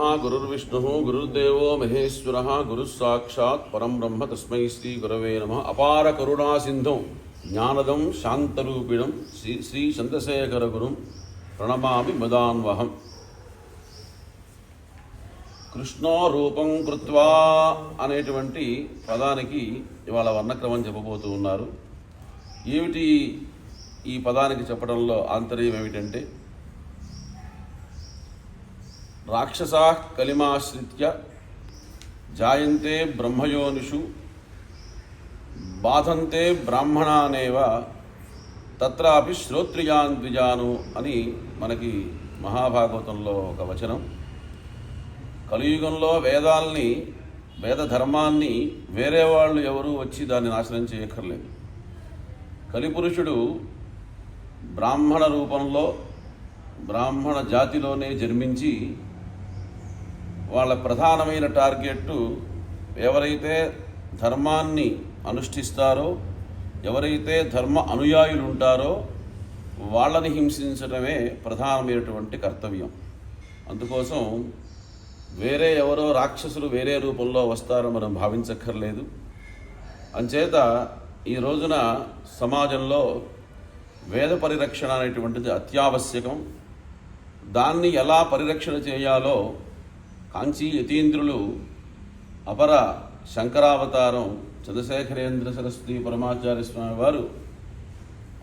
బ్రహ్మ గురుర్విష్ణు గురుర్దేవో మహేశ్వర గురుస్సాక్షాత్ పరం బ్రహ్మ తస్మై శ్రీ గురవే నమ అపార కరుణాసింధం జ్ఞానదం శాంతరూపిణం శ్రీ శ్రీ చంద్రశేఖర గురుం ప్రణమామి మదాన్వహం కృష్ణో రూపం కృత్వా అనేటువంటి పదానికి ఇవాళ వర్ణక్రమం చెప్పబోతూ ఉన్నారు. ఏమిటి ఈ పదానికి చెప్పడంలో ఆంతర్యం ఏమిటంటే రాక్షసా కలిమాశ్రిత్య జాయంతే బ్రహ్మయోనిషు బాధంతే బ్రాహ్మణానేవ తత్రాపి శ్రోత్రియాన్ ద్విజాను అని మనకి మహాభాగవతంలో ఒక వచనం. కలియుగంలో వేదాల్ని వేద ధర్మాన్ని వేరే వాళ్ళు ఎవరూ వచ్చి దాన్ని నాశనం చేయక్కర్లేదు. కలిపురుషుడు బ్రాహ్మణ రూపంలో బ్రాహ్మణ జాతిలోనే జన్మించి వాళ్ళ ప్రధానమైన టార్గెట్ ఎవరైతే ధర్మాన్ని అనుష్ఠిస్తారో ఎవరైతే ధర్మ అనుయాయులు ఉంటారో వాళ్ళని హింసించడమే ప్రధానమైనటువంటి కర్తవ్యం. అందుకోసం వేరే ఎవరో రాక్షసులు వేరే రూపంలో వస్తారో మనం భావించక్కర్లేదు. అంచేత ఈ రోజున సమాజంలో వేద పరిరక్షణ అనేటువంటిది అత్యావశ్యకం. దాన్ని ఎలా పరిరక్షణ చేయాలో కాంచీ యతీంద్రులు అపర శంకరావతారం చంద్రశేఖరేంద్ర సరస్వతి పరమాచార్య స్వామి వారు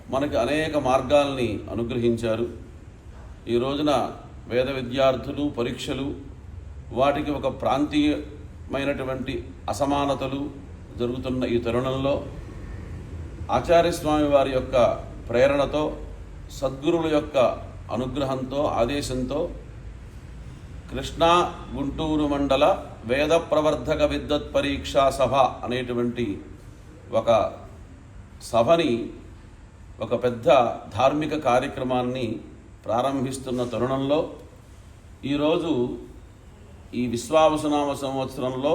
మనకి అనేక మార్గాల్ని అనుగ్రహించారు. ఈ రోజున వేద విద్యార్థులు పరీక్షలు వాటికి ఒక ప్రాంతీయమైనటువంటి అసమానతలు జరుగుతున్న ఈ తరుణంలో ఆచార్య స్వామి వారి యొక్క ప్రేరణతో సద్గురుల యొక్క అనుగ్రహంతో ఆదేశంతో కృష్ణా గుంటూరు మండల వేద ప్రవర్ధక విద్వత్ పరీక్షా సభ అనేటువంటి ఒక సభని ఒక పెద్ద ధార్మిక కార్యక్రమాన్ని ప్రారంభిస్తున్న తరుణంలో ఈరోజు ఈ విశ్వావసనామ సంవత్సరంలో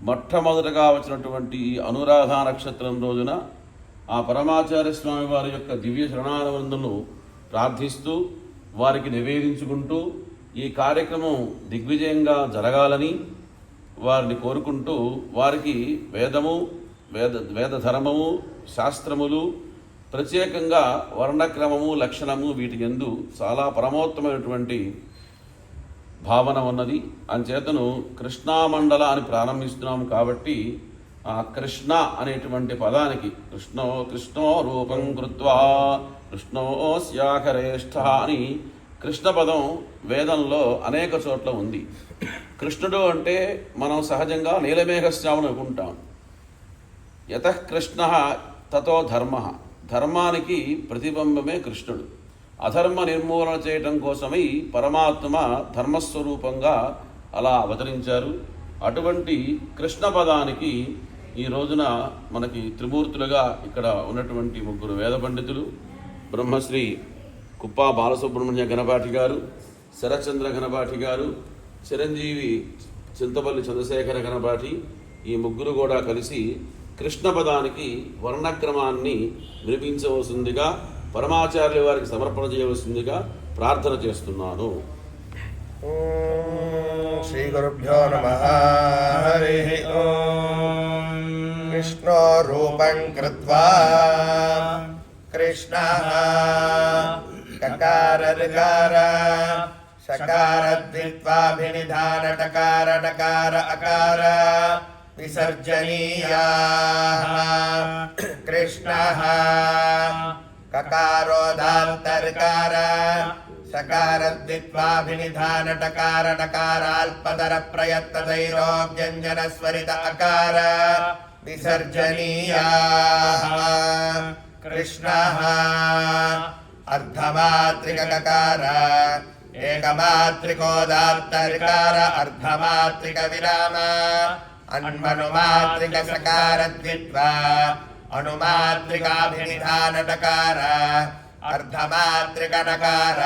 మొట్టమొదటగా వచ్చినటువంటి ఈ అనురాధ నక్షత్రం రోజున ఆ పరమాచార్య స్వామి వారి యొక్క దివ్య శరణానందును ప్రార్థిస్తూ వారికి నివేదించుకుంటూ ఈ కార్యక్రమం దిగ్విజయంగా జరగాలని వారిని కోరుకుంటూ వారికి వేదము వేద వేద ధర్మము శాస్త్రములు ప్రత్యేకంగా వర్ణక్రమము లక్షణము వీటి ఎందు చాలా పరమోత్తమైనటువంటి భావన ఉన్నది. అంచేతను కృష్ణామండల అని ప్రారంభిస్తున్నాం కాబట్టి ఆ కృష్ణ అనేటువంటి పదానికి కృష్ణో కృష్ణో రూపం కృత్వా కృష్ణో స్యాఖరేష్ఠ అని కృష్ణ పదం వేదంలో అనేక చోట్ల ఉంది. కృష్ణుడు అంటే మనం సహజంగా నీలమేఘశ్యామని అనుకుంటాం. యత కృష్ణ తతో ధర్మ. ధర్మానికి ప్రతిబింబమే కృష్ణుడు. అధర్మ నిర్మూలన చేయటం కోసమై పరమాత్మ ధర్మస్వరూపంగా అలా అవతరించారు. అటువంటి కృష్ణ పదానికి ఈ రోజున మనకి త్రిమూర్తులుగా ఇక్కడ ఉన్నటువంటి ముగ్గురు వేద పండితులు బ్రహ్మశ్రీ కుప్పా బాలసుబ్రహ్మణ్య గణపాఠి గారు శరచంద్ర గణపాఠి గారు చిరంజీవి చింతపల్లి చంద్రశేఖర గణపాఠి ఈ ముగ్గురు కూడా కలిసి కృష్ణ పదానికి వర్ణక్రమాన్ని వినిపించవలసిందిగా పరమాచార్య వారికి సమర్పణ చేయవలసిందిగా ప్రార్థన చేస్తున్నాను. శ్రీ గురుభ్యో నమ. కృష్ణ రూపం కృష్ణ కకారకార షకారద్విత్వాభినిధానటకార నకార అకార విసర్జనీయా కృష్ణ కకారోదాంతర్కార సకారద్విత్వాభినిధానటకార నకారాల్పదర ప్రయత్తైరో వ్యంజన స్వరిత అకార విసర్జనీయా కృష్ణ अर्धमात्रिककार एकमात्रिकोदात्तर्कार अर्धमात्रिकविराम अन्मनुमात्रिकसकारद्वित्वा अनुमात्रिकाभिनिधानटकार अर्धमात्रिकनकार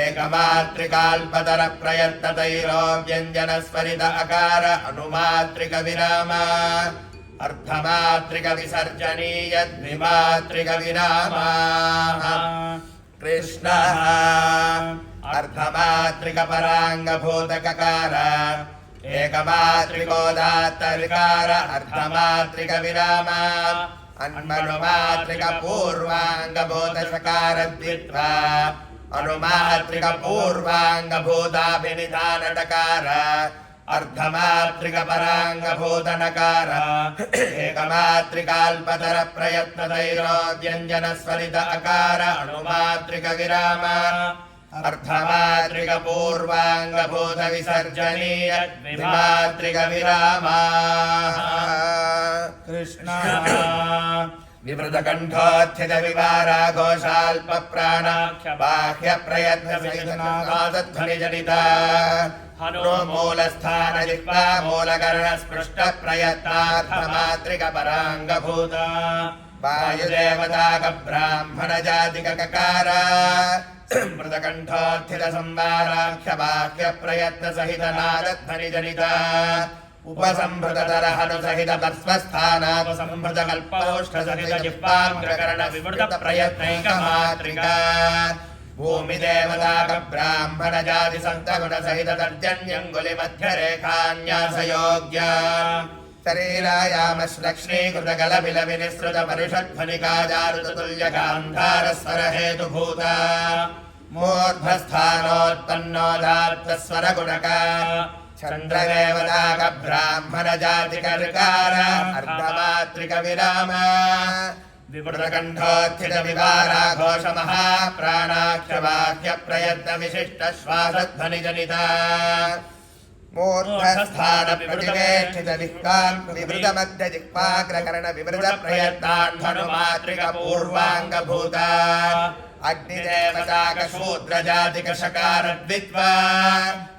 एकमात्रिकाल्पतर प्रयत्नतैरो व्यञ्जनस्वरित अकार अनुमात्रिकविराम अर्धमात्रिकविसर्जनीय द्विमात्रिकविरामाः कृष्णः अर्धमात्रिकपराङ्गभूतककार एकमात्रिकोदात्तविकार अर्धमात्रिकविराम अन्मनुमात्रिकपूर्वाङ्गभूतसकारद्वित्वा अनुमात्रिकपूर्वाङ्गभूताभिनिधानटकार अर्धमात्रिकपराङ्गभूतनकार एकमात्रिकाल्पतरप्रयत्नतैरोद्यञ्जनस्वरित अकार अनुमात्रिकविराम अर्धमात्रिकपूर्वाङ्गभूतविसर्जनीय द्विमात्रिकविरामाः विवृतकण्ठाख्यदविवाराघोषाल्पप्राणाख्यबाह्यप्रयत्नविघ्नाघातध्वनिजनिता हनो मूलस्थानजिह्वामूलकर्णस्पृष्टप्रयत्नार्थमात्रिकपराङ्गभूता वायुदेवताकब्राह्मणजातिकककार मृदकण्ठोत्थितसंवाराख्यबाह्यप्रयत्नसहितनादध्वनिजनिता मृतकण्ठोत्थितसंवाराख्य बाह्यप्रयत्नसहितनादध्वनिजनिता उपसंहृततरहनुसहित तत्स्वस्थानापसंहृत कल्पौष्ठसहित जिह्वाग्रकरण विवृत प्रयत्नैकमात्रिका भूमिदेवताक ब्राह्मण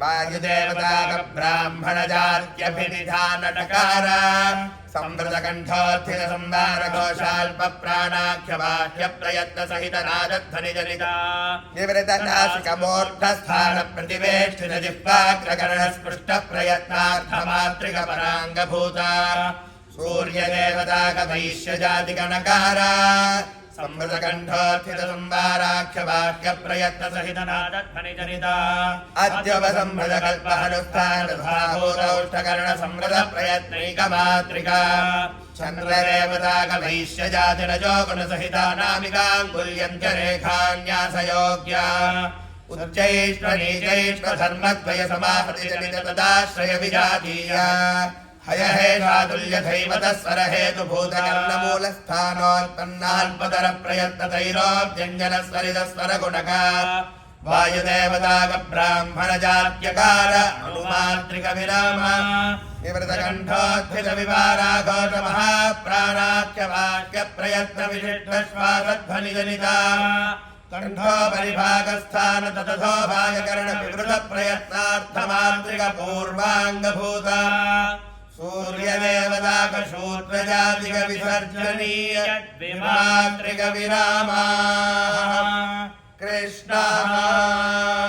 वायुदेवताकब्राह्मणजात्यभिनिधानटकार संवृतकण्ठोत्थिरसंदारघोषाल्पप्राणाख्यवाक्यप्रयत्नसहितराजध्वनिजनिता निवृतनासिकमूर्धस्थानप्रतिवेष्टितजिह्वाग्रकरणस्पृष्टप्रयत्नार्थमातृकपराङ्गभूता सूर्यदेवताकमैष्यजातिकणकारा संवृतकण्ठाख्यवाक्यप्रयत्नसहितनादध्वनिजनिता अद्यवसंवृतकल्पहनुस्थानभागोदौष्ठकरणसंवृतप्रयत्नैकमात्रिका चन्द्ररेवताकभैश्यजातिरजो गुणसहिता नामिकाङ्गुल्यन्त्यरेखान्यासयोग्या उच्चैष्वनीचैष्वधर्मद्वयसमाहृतिजनितदाश्रयविजातीया अर्धमात्रिक विराम विवृतकण्ठोत्थित विवाराघोष महाप्राणाख्यवाक्य प्रयत्न विशिष्ट श्वासध्वनिजनिता मूर्धस्थान प्रतिवेष्टित दिक्पान् विवृत मध्य दिक्पाग्रकरण विवृत प्रयत्नान्धनुमात्रिक पूर्वाङ्गभूता अग्निदेवताक शूद्र जातिक शकार द्वित्वा विवृतकण्ठोत्थित विवाराघोषाल्प प्राणाख्य बाह्य प्रयत्न विशिष्ट श्वासध्वनिजनिता मूर्धस्थान प्रतिवेष्टित जिह्वाग्रकरण स्पृष्ट प्रयत्नानुमात्रिक पूर्वाङ्गभूता वायुदेवताक ब्राह्मण जात्यभिनिधानटकार संवृतकण्ठोत्थित संवार घोषाल्प प्राणाख्य बाह्य प्रयत्न सहित नादध्वनिजनिता विवृत नासिक मूर्धस्थान प्रतिवेष्टित जिह्वाग्रकरण स्पृष्ट प्रयत्नार्थमात्रिक पराङ्गभूता सूर्यदेवताक वैश्य जातिगणकार संवृतकण्ठोत्थित संवाराख्य वाक्य प्रयत्न सहित नादध्वनिजनिता अद्यवसंवृत कल्पहनुष्ठानभाभूतौष्ठकर्ण संवृत प्रयत्नैकमात्रिका चन्द्रदेवताक वैश्य जातिरजो गुणसहितानामिकाङ्गुल्यन्त्य रेखान्यासयोग्या उच्चैष्वनीचैष्व धर्मद्वय समाहृतिजनित तदाश्रय विजातीया हयहेषातुल्यधैवतस्वर हेतुभूतकर्णमूलस्थानोत्पन्नाल्पतर प्रयत्नतैरोऽभ्यञ्जनस्वरितस्वर गुणका वायुदेवताक ब्राह्मण जात्यकार अनुमात्रिक विराम विवृतकण्ठोद्भित विवाराघोष महाप्राणाख्य वाक्य प्रयत्न विशिष्ट श्वासध्वनिजनिता कण्ठोपरिभागस्थान ततथो भागकर्ण विवृत प्रयत्नार्थमात्रिक पूर्वाङ्गभूता सूर्यदेवताक शूद्रजातिक विसर्जनीय द्विमात्रिक विरामा कृष्ण